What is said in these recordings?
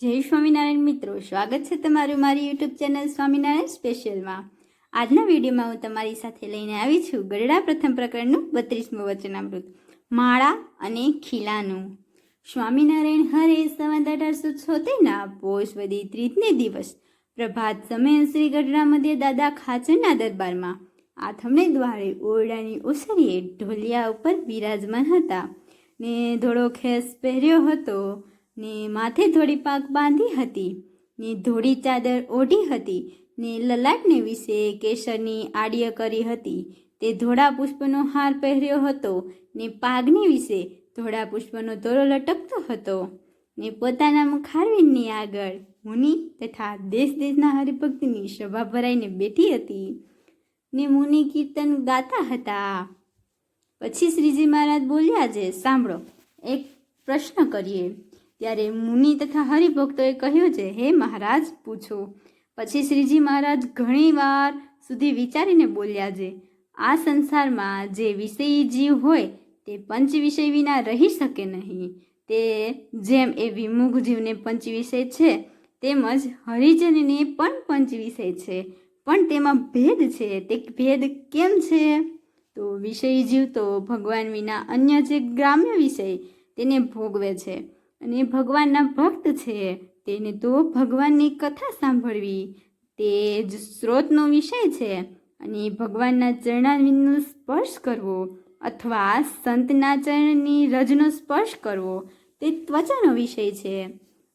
જય સ્વામિનારાયણ મિત્રો, સ્વાગત છે તમારું મારી યુટ્યુબ ચેનલ સ્વામિનારાયણ સ્પેશિયલમાં. આજના વિડીયોમાં હું તમારી સાથે લઈને આવી છું ગરડા પ્રથમ પ્રકરણનું બત્રીસમું વચનામૃત, માળા અને ખીલાનું. સ્વામિનારાયણ હરે સંવત અઢારસો છોતેરના પોષ વદી ત્રીજને દિવસ, પ્રભાત સમયે શ્રી ગઢડા મધ્ય દાદા ખાચરના દરબારમાં આથમણે દ્વારે ઓરડાની ઓસરીએ ઢોલિયા ઉપર બિરાજમાન હતા. ને ધોળો ખેસ પહેર્યો હતો. ને માથે ધોળી પાક બાંધી હતી, ને ધોળી ચાદર ઓઢી હતી, ને લલાટને વિશે કેસરની આડીય કરી હતી. તે ધોળા પુષ્પનો હાર પહેર્યો હતો, ને પાગની વિશે ધોળા પુષ્પનો દોરો લટકતો હતો, ને પોતાના મુખારવીનની આગળ મુનિ તથા દેશ દેશના હરિભક્તની સભા ભરાઈને બેઠી હતી. ને મુનિ કીર્તન ગાતા હતા. પછી શ્રીજી મહારાજ બોલ્યા છે, સાંભળો, એક પ્રશ્ન કરીએ. ત્યારે મુનિ તથા હરિભક્તોએ કહ્યું છે, હે મહારાજ, પૂછો. પછી શ્રીજી મહારાજ ઘણી વાર સુધી વિચારીને બોલ્યા છે, આ સંસારમાં જે વિષયી જીવ હોય તે પંચ વિષય વિના રહી શકે નહીં. તે જેમ એ વિમુખ જીવને પંચ વિષય છે, તેમજ હરિજનને પણ પંચ વિષય છે. પણ તેમાં ભેદ છે, તે ભેદ કેમ છે? તો વિષયી જીવ તો ભગવાન વિના અન્ય જે ગ્રામ્ય વિષય તેને ભોગવે છે. અને ભગવાનના ભક્ત છે. તેને તો ભગવાનની કથા સાંભળવી તે જ સ્ત્રોતનો વિષય છે અને ભગવાનના ચરણાવિંદનો સ્પર્શ કરવો અથવા સંતના ચરણની રજનો સ્પર્શ કરવો તે ત્વચાનો વિષય છે.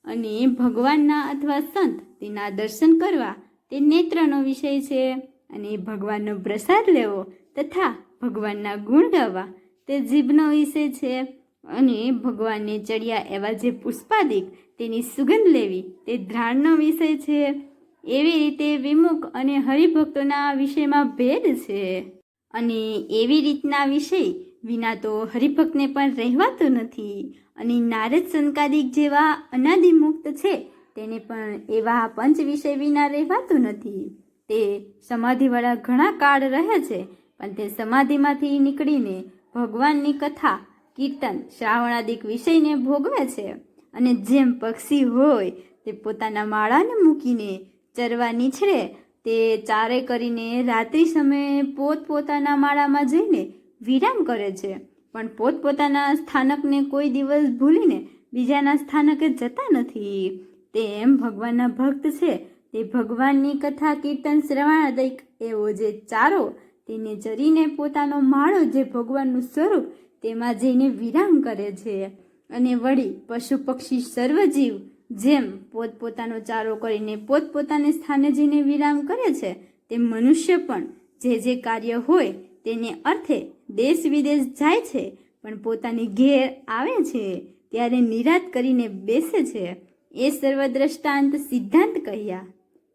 અને ભગવાનના અથવા સંત તેના દર્શન કરવા તે નેત્રનો વિષય છે. અને ભગવાનનો પ્રસાદ લેવો તથા ભગવાનના ગુણ ગાવા તે જીભનો વિષય છે. અને ભગવાનને ચડ્યા એવા જે પુષ્પાદિક તેની સુગંધ લેવી તે ધ્રાણનો વિષય છે. એવી રીતે વિમુખ અને હરિભક્તોના વિષયમાં ભેદ છે. અને એવી રીતના વિષય વિના તો હરિભક્તને પણ રહેવાતો નથી. અને નારદ સંકાદિક જેવા અનાદિમુક્ત છે તેને પણ એવા પંચ વિષય વિના રહેવાતું નથી. તે સમાધિવાળા ઘણા કાળ રહે છે, પણ તે સમાધિમાંથી નીકળીને ભગવાનની કથા કીર્તન શ્રાવણાદિક વિષયને ભોગવે છે અને જેમ પક્ષી હોય તે પોતાના માળાને મૂકીને ચરવા નીછળે, તે ચારે કરીને રાત્રિ સમયે પોતપોતાના માળામાં જઈને વિરામ કરે છે. પણ પોતપોતાના સ્થાનકને કોઈ દિવસ ભૂલીને બીજાના સ્થાનકે જતા નથી. તેમ ભગવાનના ભક્ત છે. તે ભગવાનની કથા, કીર્તન, શ્રવણાદિક એવો જે ચારો, તેને ચરીને પોતાનો માળો જે ભગવાનનું સ્વરૂપ તેમાં જઈને વિરામ કરે છે અને વળી પશુ પક્ષી સર્વજીવ જેમ પોતપોતાનો ચારો કરીને પોતપોતાને સ્થાને જઈને વિરામ કરે છે તે મનુષ્ય પણ જે જે કાર્ય હોય તેને અર્થે દેશ વિદેશ જાય છે, પણ પોતાની ઘેર આવે છે, ત્યારે નિરાત કરીને બેસે છે. એ સર્વદ્રષ્ટાંત સિદ્ધાંત કહ્યા.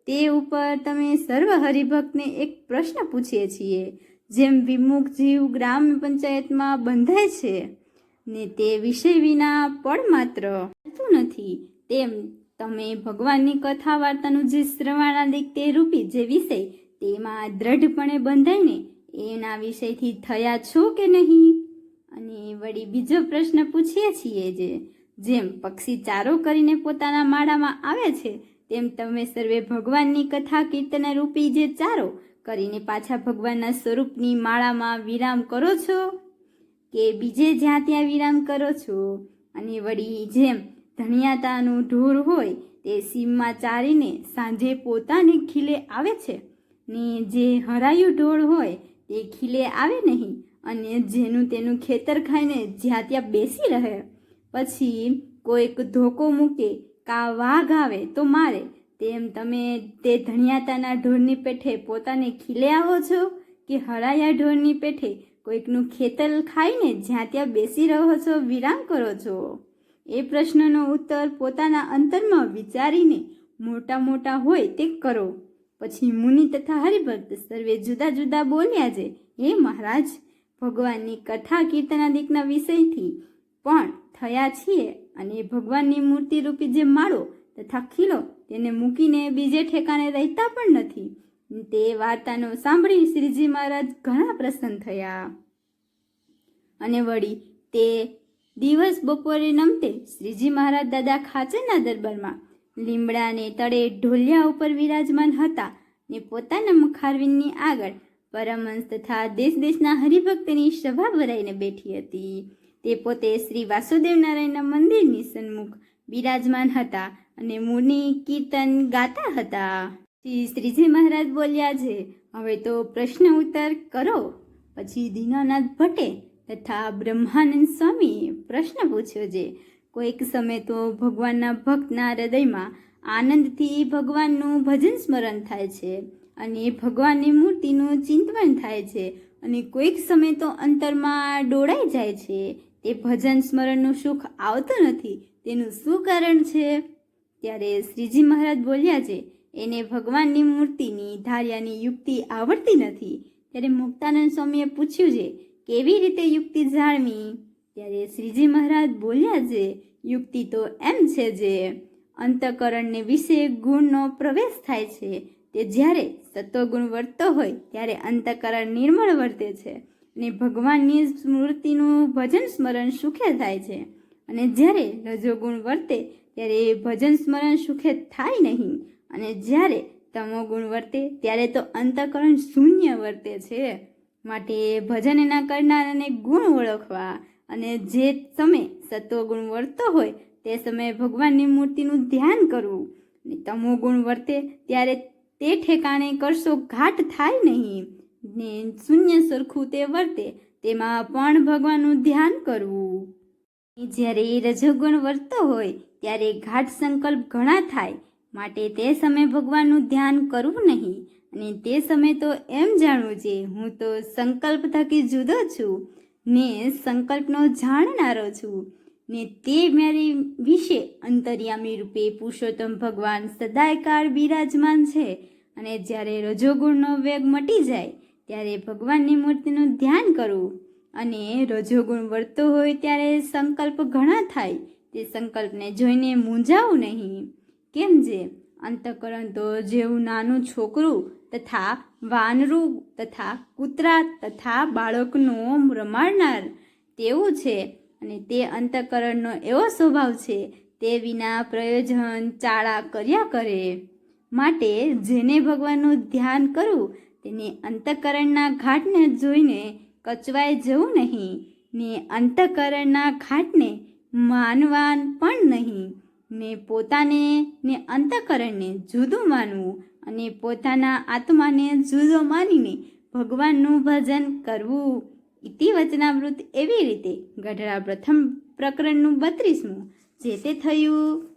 તે ઉપર તમે સર્વ હરિભક્તને એક પ્રશ્ન પૂછીએ છીએ. જેમ વિમુખ જીવ ગ્રામ પંચાયતમાં બંધાય છે, ને તે વિષય વિના પણ માત્ર થતું નથી. તેમ તમે ભગવાનની કથા વાર્તાનું જે શ્રવણાદિક તે રૂપી જે વિષય તેમાં દ્રઢપણે બંધાઈને એના વિષયથી થયા છો કે નહીં? અને વળી બીજો પ્રશ્ન પૂછીએ છીએ જે, જેમ પક્ષી ચારો કરીને પોતાના માળામાં આવે છે, તેમ તમે સર્વે ભગવાનની કથા કીર્તન રૂપી જે ચારો કરીને પાછા ભગવાનના સ્વરૂપની માળામાં વિરામ કરો છો? કે બીજે જ્યાં ત્યાં વિરામ કરો છો? અને વળી જેમ ધણિયાતાનું ઢોર હોય, તે સીમમાં ચારીને સાંજે પોતાને ખીલે આવે છે? ને જે હરાયું ઢોળ હોય, તે ખીલે આવે નહીં, અને જેનું તેનું ખેતર ખાઈને જ્યાં ત્યાં બેસી રહે. પછી કોઈક ધોકો મૂકે, કા વાઘ આવે તો મારે તેમ તમે તે ધણિયાતાના ઢોરની પેઠે પોતાને ખીલે આવો છો કે હરાયા ઢોરની પેઠે કોઈકનું ખેતલ ખાઈને જ્યાં ત્યાં બેસી રહો છો, વિરામ કરો છો? એ પ્રશ્નનો ઉત્તર પોતાના અંતરમાં વિચારીને મોટા મોટા હોય તે કરો. પછી મુનિ તથા હરિભક્ત સર્વે જુદા જુદા બોલ્યા છે, હે મહારાજ, ભગવાનની કથા કીર્તનાદિકના વિષયથી પણ થયા છીએ અને ભગવાનની મૂર્તિ રૂપી જે માળો તથા ખીલો તેને મૂકીને બીજે ઠેકાણે રહેતા પણ નથી. તે વાર્તાનો સાંભળી શ્રીજી મહારાજ ઘણા પ્રસન્ન થયા. અને વળી તે દિવસ બપોરે નમતે શ્રીજી મહારાજ દાદા ખાચરના દરબારમાં લીમડાને તળે ઢોલિયા ઉપર વિરાજમાન હતા ને પોતાના મુખારવિંદની આગળ પરમહંસ તથા દેશ દેશના હરિભક્તની સભા ભરાઈને બેઠી હતી. તે પોતે શ્રી વાસુદેવ નારાયણના મંદિરની સન્મુખ બિરાજમાન હતા અને મુનિ કીર્તન ગાતા હતા. શ્રી શ્રીજી મહારાજ બોલ્યા છે, હવે તો પ્રશ્ન ઉત્તર કરો. પછી દીનાનાથ ભટ્ટે તથા બ્રહ્માનંદ સ્વામીએ પ્રશ્ન પૂછ્યો છે, કોઈક સમય તો ભગવાનના ભક્તના હૃદયમાં આનંદથી ભગવાનનું ભજન સ્મરણ થાય છે અને ભગવાનની મૂર્તિનું ચિંતન થાય છે અને કોઈક સમય તો અંતરમાં ડોળાઈ જાય છે. તે ભજન સ્મરણનું સુખ આવતું નથી તેનું શું કારણ છે? ત્યારે શ્રીજી મહારાજ બોલ્યા છે, એને ભગવાનની મૂર્તિની ધાર્યાની યુક્તિ આવડતી નથી. ત્યારે મુક્તાનંદ સ્વામીએ પૂછ્યું છે, કેવી રીતે યુક્તિ જાણવી? ત્યારે શ્રીજી મહારાજ બોલ્યા છે, યુક્તિ તો એમ છે જે અંતકરણને વિશે ગુણનો પ્રવેશ થાય છે. તે જ્યારે સત્વગુણ વર્તતો હોય, ત્યારે અંતકરણ નિર્મળ વર્તે છે અને ભગવાનની સ્મૃતિનું ભજન સ્મરણ સુખે થાય છે. અને જ્યારે રજોગુણ વર્તે, ત્યારે ભજન સ્મરણ સુખે થાય નહીં. અને જ્યારે તમોગુણ વર્તે, ત્યારે તો અંતકરણ શૂન્ય વર્તે છે. માટે ભજનના કરનારાને ગુણ ઓળખવા. અને જે સમય સત્વગુણ વર્તતો હોય, તે સમયે ભગવાનની મૂર્તિનું ધ્યાન કરવું. અને તમોગુણ વર્તે, ત્યારે તે ઠેકાણે કરશો ઘાટ થાય નહીં. ને શૂન્ય સરખું તે વર્તે, તેમાં પણ ભગવાનનું ધ્યાન કરવું. જ્યારે રજોગુણ વર્તતો હોય, ત્યારે ઘાટ સંકલ્પ ઘણા થાય. માટે તે સમયે ભગવાનનું ધ્યાન કરવું નહીં. અને તે સમયે તો એમ જાણવું છે, હું તો સંકલ્પ થકી જુદો છું. ને સંકલ્પનો જાણનારો છું. ને તે મારી વિશે અંતર્યામી રૂપે પુરુષોત્તમ ભગવાન સદાયકાળ બિરાજમાન છે. અને જ્યારે રજોગુણનો વેગ મટી જાય, ત્યારે ભગવાનની મૂર્તિનું ધ્યાન કરવું અને રજોગુણ વર્તો હોય ત્યારે સંકલ્પ ઘણા થાય. તે સંકલ્પને જોઈને મૂંઝાવું નહીં. કેમ જે? અંતકરણ તો જેવું નાનું છોકરું તથા વાનરું તથા કૂતરા તથા બાળકનું રમાડનાર તેવું છે અને તે અંતકરણનો એવો સ્વભાવ છે, તે વિના પ્રયોજન ચાળા કર્યા કરે. માટે જેને ભગવાનનું ધ્યાન કરવું, તેને અંતકરણના ઘાટને જોઈને કચવાઈ જવું નહીં, ને અંતકરણના ઘાટને માનવાન પણ નહીં, ને પોતાને ને અંતકરણને જુદું માનવું અને પોતાના આત્માને જુદો માનીને ભગવાનનું ભજન કરવું. ઇતિ વચનાવૃત એવી રીતે ગઢડા પ્રથમ પ્રકરણનું બત્રીસમું, જે તે થયું?